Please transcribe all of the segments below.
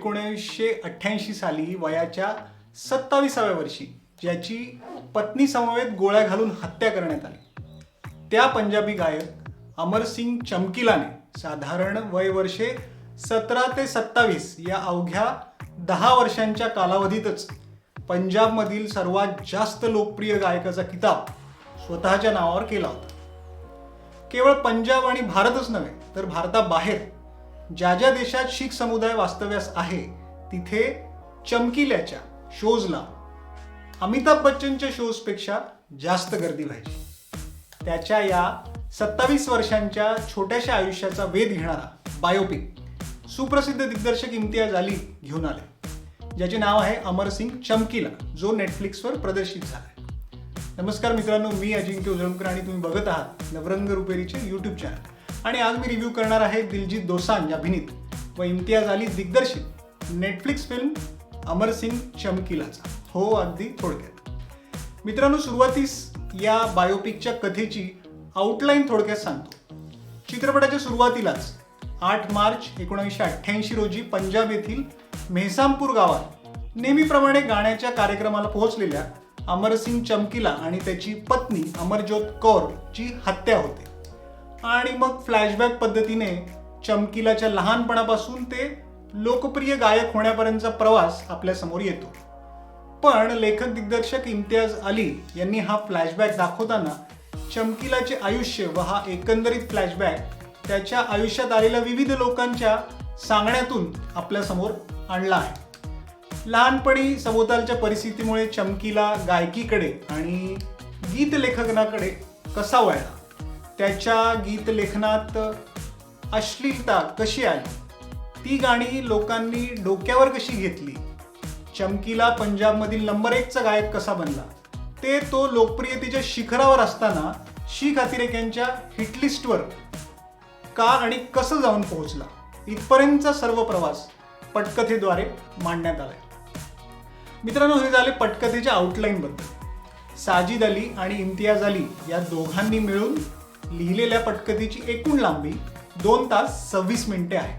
एकोणीसशे अठ्ठ्याऐंशी साली वयाच्या सत्ताविसाव्या वर्षी ज्याची पत्नी समवेत गोळ्या घालून हत्या करण्यात आली. त्या पंजाबी गायक अमरसिंग चमकिलाने साधारण वय वर्षे सतरा ते सत्तावीस या अवघ्या दहा वर्षांच्या कालावधीतच पंजाबमधील सर्वात जास्त लोकप्रिय गायकाचा किताब स्वतःच्या नावावर केला होता. केवळ पंजाब आणि भारतच नव्हे तर भारताबाहेर ज्या ज्या देशात शीख समुदाय वास्तव्यास आहे तिथे चमकिल्याच्या शोजला अमिताभ बच्चनच्या शोजपेक्षा जास्त गर्दी व्हायची. त्याच्या या सत्तावीस वर्षांच्या छोट्याशा आयुष्याचा वेध घेणारा बायोपिक सुप्रसिद्ध दिग्दर्शक इम्तियाज अली घेऊन आले ज्याचे नाव आहे अमरसिंग चमकीला जो नेटफ्लिक्सवर प्रदर्शित झाला आहे नमस्कार मित्रांनो मी अजिंक्य उजळमकर आणि तुम्ही बघत आहात नवरंग रुपेरीचे यूट्यूब चॅनल आणि आज मी रिव्ह्यू करणार आहे दिलजीत दोसांज अभिनीत व इम्तियाज अली दिग्दर्शित नेटफ्लिक्स फिल्म अमरसिंग चमकिलाचा. हो अगदी थोडक्यात. मित्रांनो सुरुवातीस या बायोपिकच्या कथेची आउटलाईन थोडक्यात सांगतो. चित्रपटाच्या सुरुवातीलाच आठ मार्च एकोणीसशे अठ्ठ्याऐंशी रोजी पंजाब येथील मेहसामपूर गावात नेहमीप्रमाणे गाण्याच्या कार्यक्रमाला पोहोचलेल्या अमरसिंग चमकीला आणि त्याची पत्नी अमरज्योत कौरची हत्या होते. आणि मग फ्लॅशबॅक पद्धतीने चमकीलाच्या लहानपणापासून ते लोकप्रिय गायक होण्यापर्यंतचा प्रवास आपल्यासमोर येतो. पण लेखक दिग्दर्शक इम्तियाज अली यांनी हा फ्लॅशबॅक दाखवताना चमकीलाचे आयुष्य व हा एकंदरीत फ्लॅशबॅक त्याच्या आयुष्यात आलेल्या विविध लोकांच्या सांगण्यातून आपल्यासमोर आणला आहे. लहानपणी सभोवतालच्या परिस्थितीमुळे चमकीला गायकीकडे आणि गीत लेखनाकडे कसा वळला? त्याच्या गीतलेखनात अश्लीलता कशी आली? ती गाणी लोकांनी डोक्यावर कशी घेतली? चमकीला पंजाबमधील नंबर एकचा गायक कसा बनला? ते तो लोकप्रियतेच्या शिखरावर असताना शीख अतिरेक्यांच्या हिटलिस्टवर का आणि कसं जाऊन पोहोचला? इथपर्यंतचा सर्व प्रवास पटकथेद्वारे मांडण्यात आलाय. मित्रांनो हे झाले पटकथेच्या आउटलाईन बद्दल. साजिद अली आणि इम्तियाज अली या दोघांनी मिळून लिहिलेल्या पटकथेची एकूण लांबी दोन तास सव्वीस मिनिटे आहे.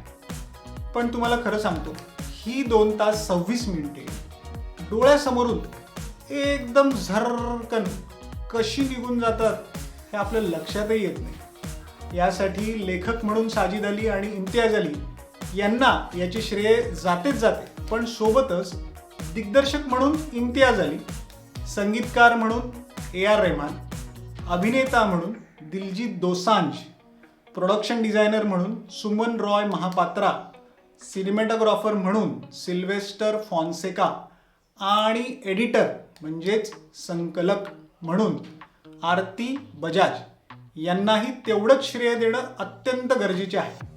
पण तुम्हाला खरं सांगतो ही दोन तास सव्वीस मिनिटे डोळ्यासमोरून एकदम झरकन कशी निघून जातात हे आपल्या लक्षातही येत नाही. यासाठी लेखक म्हणून साजिद अली आणि इम्तियाज अली यांना याचे श्रेय जातेच जाते. पण सोबतच दिग्दर्शक म्हणून इम्तियाज अली संगीतकार म्हणून ए आर रेहमान अभिनेता म्हणून दिलजीत दोसांज प्रोडक्शन डिझायनर म्हणून सुमन रॉय महापात्रा सिनेमॅटोग्राफर म्हणून सिल्वेस्टर फॉन्सेका आणि एडिटर म्हणजेच संकलक म्हणून आरती बजाज यांनाही तेवढंच श्रेय देणं अत्यंत गरजेचे आहे.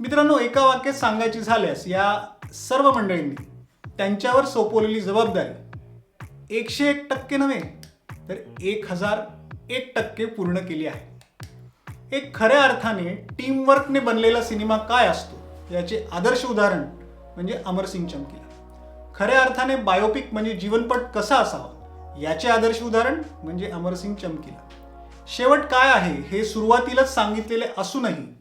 मित्रांनो एका वाक्यात सांगायची झाल्यास या सर्व मंडळींनी त्यांच्यावर सोपवलेली जबाबदारी एकशे एक टक्के नव्हे तर एक हजार एक टक्के पूर्ण केली आहे. एक खऱ्या अर्थाने टीमवर्कने बनलेला सिनेमा काय असतो? याचे आदर्श उदाहरण म्हणजे अमरसिंग चमकीला. खऱ्या अर्थाने बायोपिक म्हणजे जीवनपट कसा असावा? याचे आदर्श उदाहरण म्हणजे अमरसिंग चमकीला. शेवट काय आहे हे सुरुवातीलाच सांगितलेले असूनही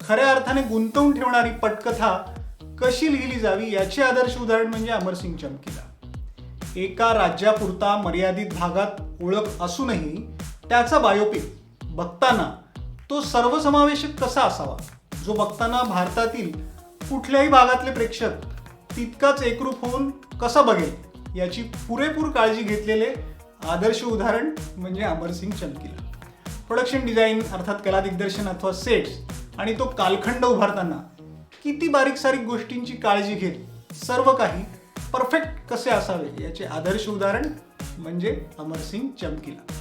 खऱ्या अर्थाने गुंतवून ठेवणारी पटकथा कशी लिहिली जावी याचे आदर्श उदाहरण म्हणजे अमरसिंग चमकीला. एका राज्यापुरता मर्यादित भागात ओळख असूनही त्याचा बायोपिक बघताना तो सर्वसमावेशक कसा असावा? जो बघताना भारतातील कुठल्याही भागातले प्रेक्षक तितकाच एकरूप होऊन कसा बघेल? याची पुरेपूर काळजी घेतलेले आदर्श उदाहरण म्हणजे अमरसिंग चमकीला. प्रोडक्शन डिझाईन अर्थात कला दिग्दर्शन अथवा सेट्स आणि तो कालखंड उभारताना किती बारीक सारीक गोष्टींची काळजी घेत सर्व काही परफेक्ट कसे असावे याचे आदर्श उदाहरण म्हणजे अमरसिंग चमकीला.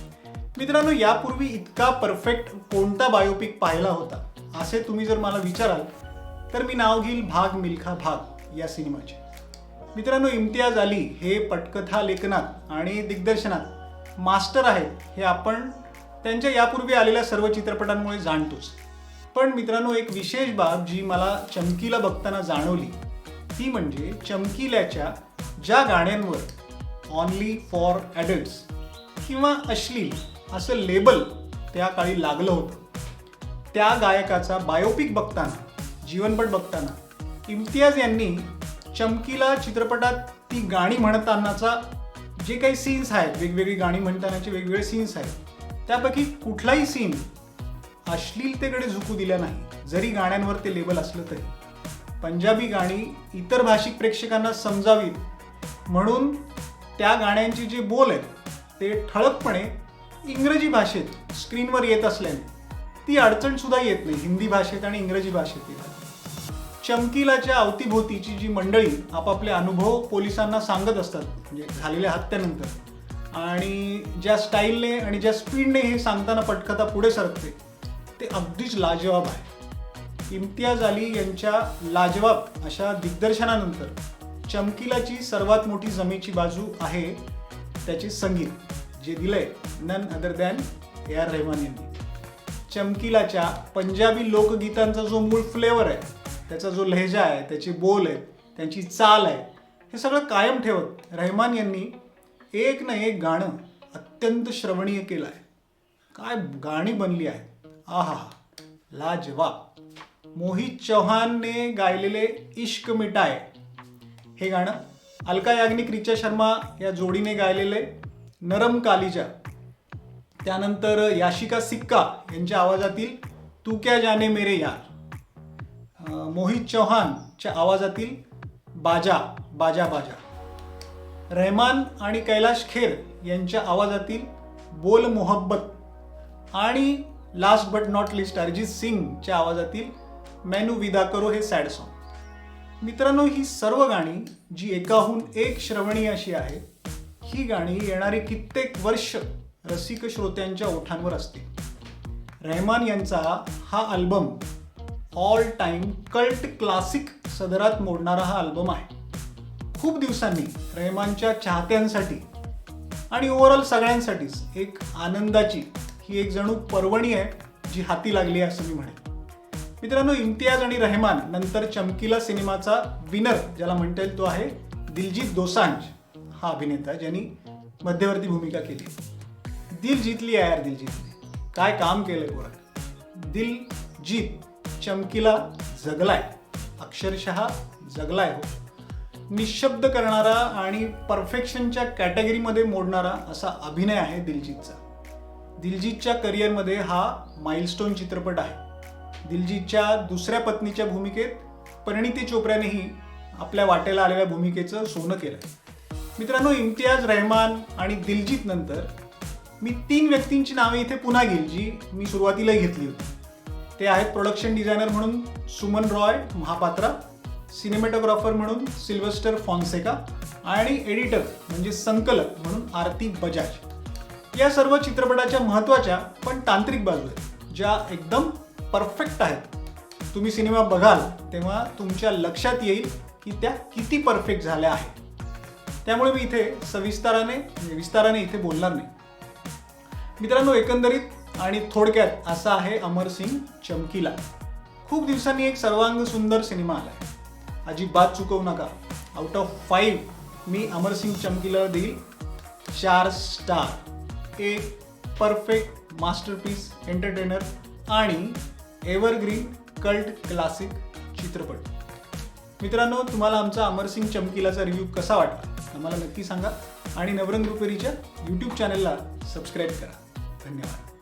मित्रांनो यापूर्वी इतका परफेक्ट कोणता बायोपिक पाहिला होता? असे तुम्ही जर मला विचाराल तर मी नाव घेईल भाग मिल्खा भाग या सिनेमाचे. मित्रांनो इम्तियाज अली हे पटकथा लेखनात आणि दिग्दर्शनात मास्टर आहेत हे आपण त्यांच्या यापूर्वी आलेल्या सर्व चित्रपटांमुळे जाणतोच. पण मित्रांनो एक विशेष बाब जी मला चमकीला बघताना जाणवली ती म्हणजे चमकील्याच्या ज्या गाण्यांवर ऑनली फॉर ॲडल्ट्स किंवा अश्लील असं लेबल त्या काळी लागलं होतं. त्या गायकाचा बायोपिक बघताना जीवनपट बघताना इम्तियाज यांनी चमकीला चित्रपटात ती गाणी म्हणतानाचा जे काही सीन्स आहेत वेगवेगळी गाणी म्हणतानाचे वेगवेगळे सीन्स आहेत त्यापैकी कुठलाही सीन अश्लीलतेकडे झुकू दिला नाही जरी गाण्यांवर ते लेबल असलं तरी. पंजाबी गाणी इतर भाषिक प्रेक्षकांना समजावीत म्हणून त्या गाण्यांचे जे बोल आहेत ते ठळकपणे इंग्रजी भाषेत स्क्रीनवर येत असल्याने ती अडचण सुद्धा येत नाही हिंदी भाषेत आणि इंग्रजी भाषेत येतात चमकीलाच्या अवतीभोवतीची जी मंडळी आपापले अनुभव पोलिसांना सांगत असतात म्हणजे झालेल्या हत्यानंतर आणि ज्या स्टाईलने आणि ज्या स्पीडने हे सांगताना पटकथा पुढे सरकते ते अगदीच लाजवाब आहे. इम्तियाज अली यांच्या लाजवाब अशा दिग्दर्शनानंतर चमकीलाची सर्वात मोठी जमेची बाजू आहे त्याचे संगीत. जे दिलंय none other than A R Rahman यांनी. चमकीलाच्या पंजाबी लोकगीतांचा जो मूळ फ्लेवर आहे त्याचा जो लहेजा आहे त्याचे बोल आहेत त्यांची चाल आहे हे सगळं कायम ठेवत रहमान यांनी एक ना एक गाणं अत्यंत श्रवणीय केलं आहे. काय गाणी बनली आहेत? आहा लाजवाब. मोहित चौहानने गायलेले इश्क मिटाय हे गाणं अलका याग्निक रिचा शर्मा या जोडीने गायलेले नरम कालिजा. त्यानंतर याशिका सिक्का यांच्या आवाजातील तू क्या जाने मेरे यार मोहित चौहानच्या आवाजातील बाजा बाजा बाजा रहमान आणि कैलाश खेर यांच्या आवाजातील बोल मोहब्बत आणि last but not least Arijit सिंगच्या आवाजातील मेनू विदा करो हे सॅड सॉन्ग मित्रांनो ही सर्व गाणी जी एकाहून एक श्रवणी अशी आहेत ही गाणी येणारी कित्येक वर्ष रसिक श्रोत्यांच्या ओठांवर असतील रहमान यांचा हा album all time cult classic सदरात मोडणारा हा अल्बम आहे. खूप दिवसांनी रहमानच्या चाहत्यांसाठी आणि ओव्हरऑल सगळ्यांसाठीच एक आनंदाची ही एक जणू पर्वणी आहे जी हाती लागली आहे असं मी म्हणेन. मित्रांनो इम्तियाज आणि रहमान नंतर चमकीला सिनेमाचा विनर ज्याला म्हणता येईल तो आहे दिलजीत दोसांज हा अभिनेता ज्यांनी मध्यवर्ती भूमिका केली. दिल जितली आहे यार दिल जितली. काय काम केलंय पोराने दिल जीत चमकीला जगलाय. अक्षरशः जगलाय हो. निशब्द करणारा आणि परफेक्शनच्या कॅटेगरीमध्ये मोडणारा असा अभिनय आहे दिलजीतचा दिलजीतच्या करिअरमध्ये हा माइलस्टोन चित्रपट आहे. दिलजीतच्या दुसऱ्या पत्नीच्या भूमिकेत परिणिती चोप्रानेही आपल्या वाटेला आलेल्या भूमिकेचं सोनं केलं मित्रांनो इम्तियाज रहमान आणि दिलजीत नंतर मी तीन व्यक्तींची नावे इथे पुन्हा घेईल जी मी सुरुवातीलाही घेतली होती. ते आहेत प्रोडक्शन डिझायनर म्हणून सुमन रॉय महापात्रा सिनेमॅटोग्राफर म्हणून सिल्वेस्टर फॉन्सेका आणि एडिटर म्हणजे संकलक म्हणून आरती बजाज. या सर्व चित्रपटाच्या महत्त्वाच्या पण तांत्रिक बाजू आहेत ज्या एकदम परफेक्ट आहेत. तुम्ही सिनेमा बघाल तेव्हा तुमच्या लक्षात येईल की त्या किती परफेक्ट झाल्या आहेत. त्यामुळे मी इथे सविस्ताराने म्हणजे विस्ताराने इथे बोलणार नाही. मित्रांनो एकंदरीत आणि थोडक्यात असा आहे अमर सिंग चमकीला. खूप दिवसांनी एक सर्वांग सुंदर सिनेमा आलाय. अजिबात चुकवू नका. आउट ऑफ फाईव्ह मी अमर सिंग चमकीला देईल. चार स्टार एक परफेक्ट मास्टरपीस एंटरटेनर आणि एव्हरग्रीन कल्ट क्लासिक चित्रपट. मित्रांनो तुम्हाला आमचा अमरसिंग चमकीलाचा रिव्ह्यू कसा वाटला? आम्हाला नक्की सांगा. आणि नवरंग रुपेरीच्या यूट्यूब चॅनलला सबस्क्राईब करा. धन्यवाद.